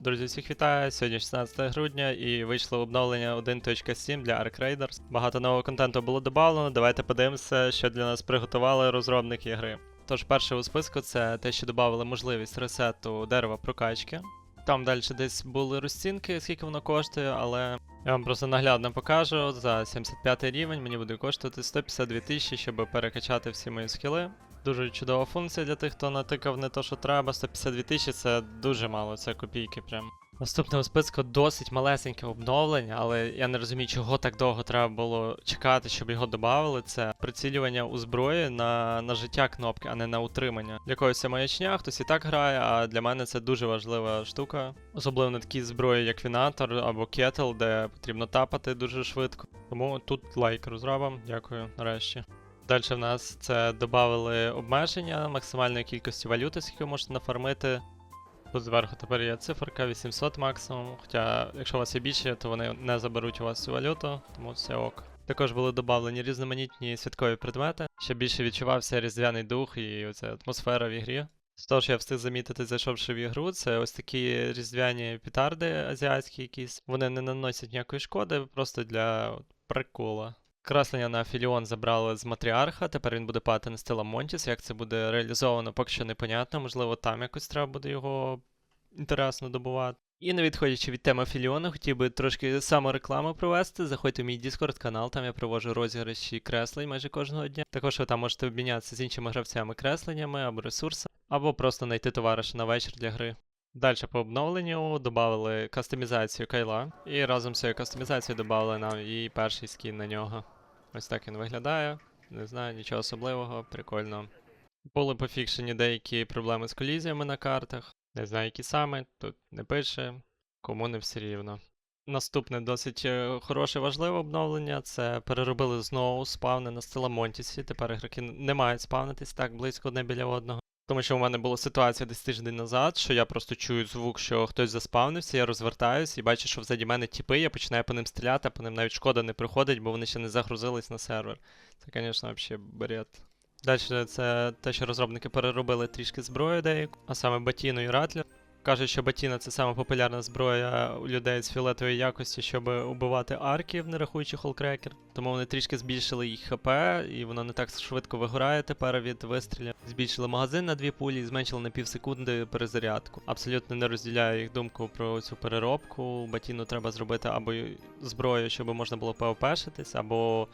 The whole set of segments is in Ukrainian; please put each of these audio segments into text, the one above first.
Друзі, всіх вітаю! Сьогодні 16 грудня і вийшло обновлення 1.7 для Ark Raiders. Багато нового контенту було додано. Давайте подивимося, що для нас приготували розробники гри. Тож, перше у списку це те, що додали можливість ресету дерева прокачки. Там далі десь були розцінки, скільки воно коштує, але я вам просто наглядно покажу. За 75 рівень мені буде коштувати 152 тисячі, щоб перекачати всі мої скіли. Дуже чудова функція для тих, хто натикав не то, що треба. 152 тисячі це дуже мало, це копійки прям. Наступне у списку досить малесеньке обновлення, але я не розумію, чого так довго треба було чекати, щоб його додали. Це прицілювання у зброї на, на життя кнопки, а не на утримання. Для когось це маячня, хтось і так грає, а для мене це дуже важлива штука. Особливо на такій зброї, як Вінатор або Кетл, де потрібно тапати дуже швидко. Тому тут лайк розробам. Дякую нарешті. Далі в нас це додали обмеження максимальної кількості валюти, скільки можете нафармити. Тут зверху тепер є циферка 800 максимум. Хоча, якщо у вас є більше, то вони не заберуть у вас цю валюту, тому все ок. Також були додавлені різноманітні святкові предмети, щоб більше відчувався різдвяний дух і оця атмосфера в ігрі. З того, що я встиг замітити, зайшовши в ігру, це ось такі різдвяні петарди азіатські якісь. Вони не наносять ніякої шкоди, просто для прикола. Креслення на Філіон забрали з матріарха, тепер він буде падати на стила Монтіс. Як це буде реалізовано, поки що непонятно. Можливо, там якось треба буде його інтересно добувати. І не відходячи від теми Філіона, хотів би трошки саморекламу провести. Заходьте в мій Discord канал, там я проводжу розіграші креслень майже кожного дня. Також ви там можете обмінятися з іншими гравцями кресленнями або ресурсами, або просто знайти товариша на вечір для гри. Далі по обновленню додали кастомізацію кайла, і разом з цією кастомізацією додали нам і перший скін на нього. Ось так він виглядає. Не знаю, нічого особливого, прикольно. Були пофікшені деякі проблеми з колізіями на картах. Не знаю, які саме, тут не пише, кому не все рівно. Наступне досить е, хороше важливе обновлення це переробили знову спавни на Стеламонтісі. Тепер ігроки не мають спавнитись так близько одне біля одного. Тому що у мене була ситуація десь тиждень назад, що я просто чую звук, що хтось заспавнився, я розвертаюсь і бачу, що взаді мене тіпи, я починаю по ним стріляти, а по ним навіть шкода не приходить, бо вони ще не загрузились на сервер. Це, звісно, взагалі бред. Далі це те, що розробники переробили трішки зброю деяку, а саме Батіну і Ратлер. Кажуть, що Батіна це саме популярна зброя у людей з фіолетової якості, щоб убивати арків, не рахуючи холкрекер. Тому вони трішки збільшили їх ХП, і воно не так швидко вигорає тепер від вистрілів. Збільшили магазин на дві пулі і зменшили на пів секунди перезарядку. Абсолютно не розділяю їх думку про цю переробку. Батіну треба зробити або зброю, щоб можна було ПВПшитись, або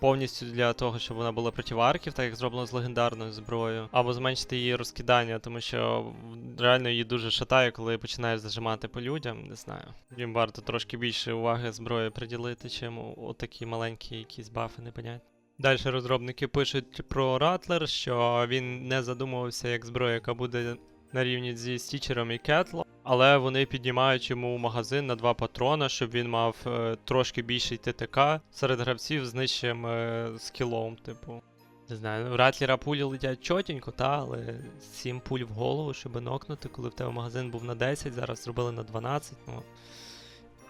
повністю для того, щоб вона була проти арків, так як зроблено з легендарною зброєю, або зменшити її розкидання, тому що реально її дуже шатає, коли починаєш зажимати по людям. Не знаю. Їм варто трошки більше уваги зброї приділити, чим отакі маленькі якісь бафи непонятні. Далі розробники пишуть про Ратлер, що він не задумувався як зброя, яка буде на рівні зі стічером і кетлом, але вони піднімають йому магазин на два патрона, щоб він мав е, трошки більший ТТК серед гравців з нижчим е, скілом, типу. Не знаю, у Ратлера пулі летять чотенько, та, але 7 пуль в голову, щоб нокнути, коли в тебе магазин був на 10, зараз зробили на 12, ну.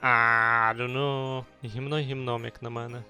А, ну, гімно гімном, як на мене.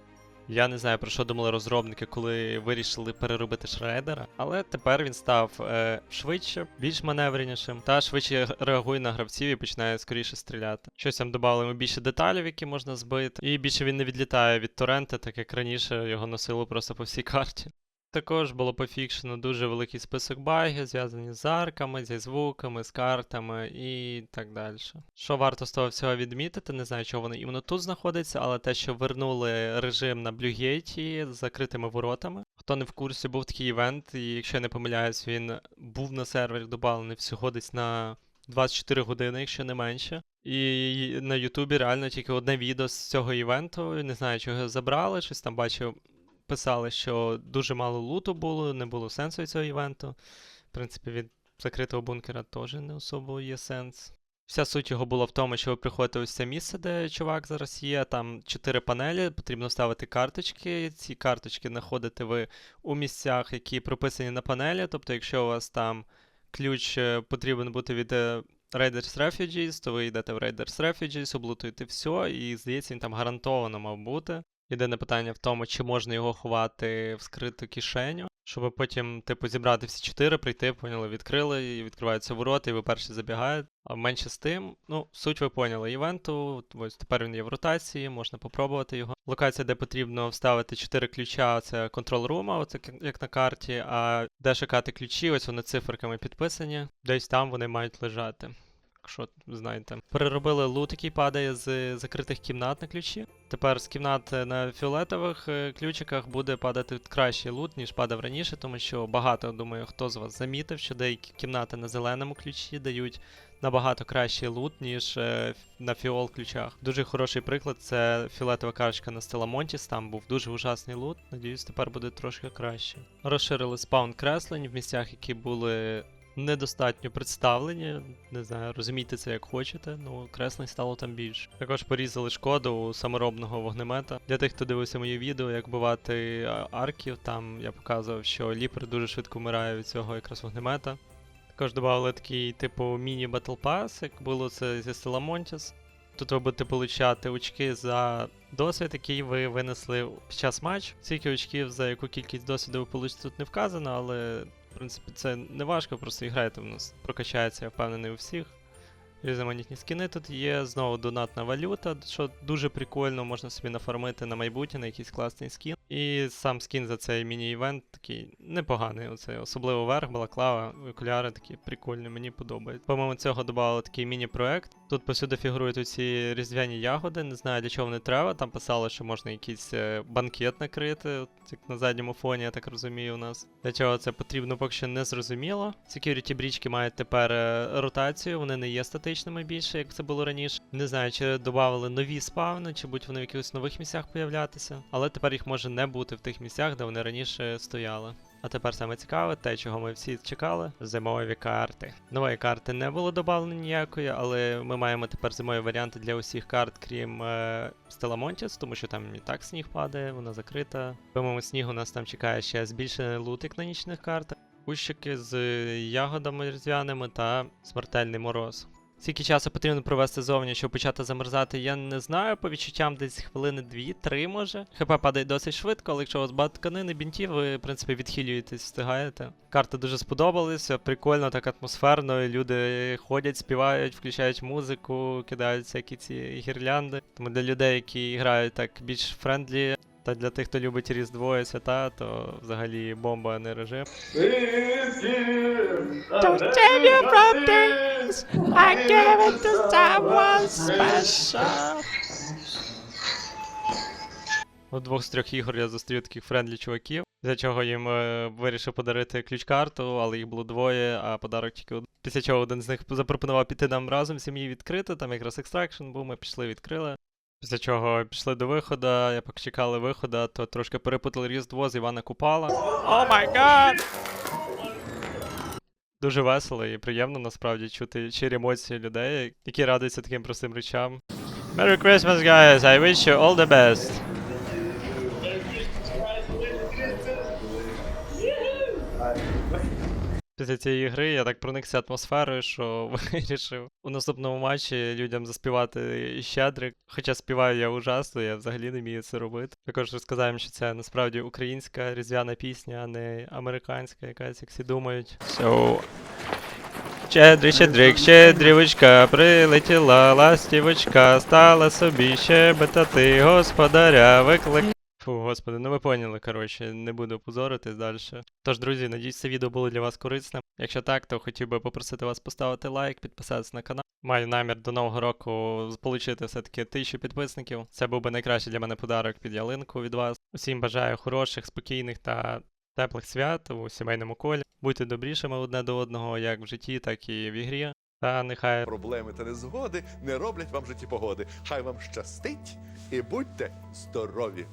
Я не знаю, про що думали розробники, коли вирішили переробити шредера, але тепер він став е, швидше, більш маневренішим та швидше реагує на гравців і починає скоріше стріляти. Щось там додали йому більше деталів, які можна збити, і більше він не відлітає від торрента, так як раніше його носило просто по всій карті. Також було пофікшено дуже великий список багів, зв'язані з арками, зі звуками, з картами і так далі. Що варто з того всього відмітити, не знаю, чого вони іменно тут знаходиться, але те, що вернули режим на Блюгейті з закритими воротами. Хто не в курсі, був такий івент, і якщо я не помиляюсь, він був на сервері додавлений всього десь на 24 години, якщо не менше. І на Ютубі реально тільки одне відео з цього івенту. Не знаю, чого забрали, щось там бачив писали, що дуже мало луту було, не було сенсу цього івенту. В принципі, від закритого бункера теж не особо є сенс. Вся суть його була в тому, що ви приходите ось це місце, де чувак зараз є. Там чотири панелі, потрібно ставити карточки. Ці карточки знаходите ви у місцях, які прописані на панелі. Тобто, якщо у вас там ключ е, потрібен бути від е, Raiders Refugees, то ви йдете в Raiders Refugees, облутуєте все, і здається, він там гарантовано мав бути. Єдине питання в тому, чи можна його ховати в скриту кишеню. щоб потім, типу, зібрати всі чотири, прийти, поняли, відкрили, і відкриваються ворота, і ви перші забігаєте. А менше з тим, ну, суть ви поняли івенту. Ось тепер він є в ротації, можна попробувати його. Локація, де потрібно вставити 4 ключа, це контрол рума, оце як на карті. А де шукати ключі, ось вони циферками підписані. Десь там вони мають лежати. Якщо знаєте. Переробили лут, який падає з закритих кімнат на ключі. Тепер з кімнат е, на фіолетових е, ключиках буде падати кращий лут, ніж падав раніше, тому що багато, думаю, хто з вас замітив, що деякі кімнати на зеленому ключі дають набагато кращий лут, ніж е, на фіол ключах. Дуже хороший приклад це фіолетова карточка на Стеламонтіс, там був дуже ужасний лут. Надіюсь, тепер буде трошки краще. Розширили спаун креслень в місцях, які були недостатньо представлені. Не знаю, розумійте це як хочете, ну креслень стало там більше. Також порізали шкоду у саморобного вогнемета. Для тих, хто дивився моє відео, як бувати арків, там я показував, що ліпер дуже швидко вмирає від цього якраз вогнемета. Також додали такий, типу, міні Battle Pass, як було це зі Stellamontis. Тут ви будете получати очки за досвід, який ви винесли під час матчу. Скільки очків за яку кількість досвіду ви получите тут не вказано, але в принципі це не важко, просто іграйте, в нас прокачається, я впевнений у всіх. Різноманітні скіни тут є, знову донатна валюта, що дуже прикольно, можна собі нафармити на майбутнє на якийсь класний скін. І сам скін за цей міні-івент такий непоганий. Оцей, особливо верх, балаклава, окуляри такі прикольні, мені подобають. Помимо цього додали такий міні-проект. Тут посюди фігурують оці різдвяні ягоди, не знаю для чого вони треба. Там писало, що можна якийсь е, банкет накрити, от як на задньому фоні, я так розумію, у нас. Для чого це потрібно, поки що не зрозуміло. Security брічки мають тепер е, ротацію, вони не є статичними більше, як це було раніше. Не знаю, чи додали нові спавни, чи будуть вони в якихось нових місцях появлятися. Але тепер їх може не бути в тих місцях, де вони раніше стояли. А тепер саме цікаве, те, чого ми всі чекали, зимові карти. Нової карти не було додано ніякої, але ми маємо тепер зимові варіанти для усіх карт, крім е, Stellamontis, тому що там і так сніг падає, вона закрита. Помимо снігу нас там чекає ще збільшений лутик на нічних картах, кущики з ягодами різдвяними та смертельний мороз. Скільки часу потрібно провести зовні, щоб почати замерзати, я не знаю. По відчуттям десь хвилини 2-3 може. ХП падає досить швидко, але якщо у вас багато тканини, бінтів, ви, в принципі, відхилюєтесь, встигаєте. Карта дуже сподобалася, прикольно, так атмосферно. Люди ходять, співають, включають музику, кидають всякі ці гірлянди. Тому для людей, які грають так більш френдлі, та для тих, хто любить Різдво і свята, то взагалі бомба не режим. To save you from I gave it to someone special. У двох з трьох ігор я зустрів таких френдлі чуваків, для чого їм е, вирішив подарити ключ-карту, але їх було двоє, а подарок тільки один. Після чого один з них запропонував піти нам разом сім'ї відкрити, там якраз екстракшн був, ми пішли відкрили. Після чого пішли до виходу, я поки чекали виходу, то трошки перепутали Різдво з Івана Купала. О май гад! Дуже весело і приємно насправді чути щирі емоції людей, які радуються таким простим речам. Merry Christmas, guys! I wish you all the best! Після цієї гри я так проникся атмосферою, що вирішив у наступному матчі людям заспівати щедрик. Хоча співаю я ужасно, я взагалі не вмію це робити. Також розказаємо, що це насправді українська різдвяна пісня, а не американська якась, як всі думають. So, Щедрий, щедрик, щедрівочка, прилетіла ластівочка, стала собі щебетати, господаря виклик. Фу, господи, ну ви поняли, коротше, не буду позоритись далі. Тож, друзі, надіюсь, це відео було для вас корисним. Якщо так, то хотів би попросити вас поставити лайк, підписатися на канал. Маю намір до нового року отримати все-таки тисячу підписників. Це був би найкращий для мене подарок під ялинку від вас. Усім бажаю хороших, спокійних та теплих свят у сімейному колі. Будьте добрішими одне до одного, як в житті, так і в ігрі. Та нехай Проблеми та незгоди не роблять вам в житті погоди. Хай вам щастить і будьте здорові!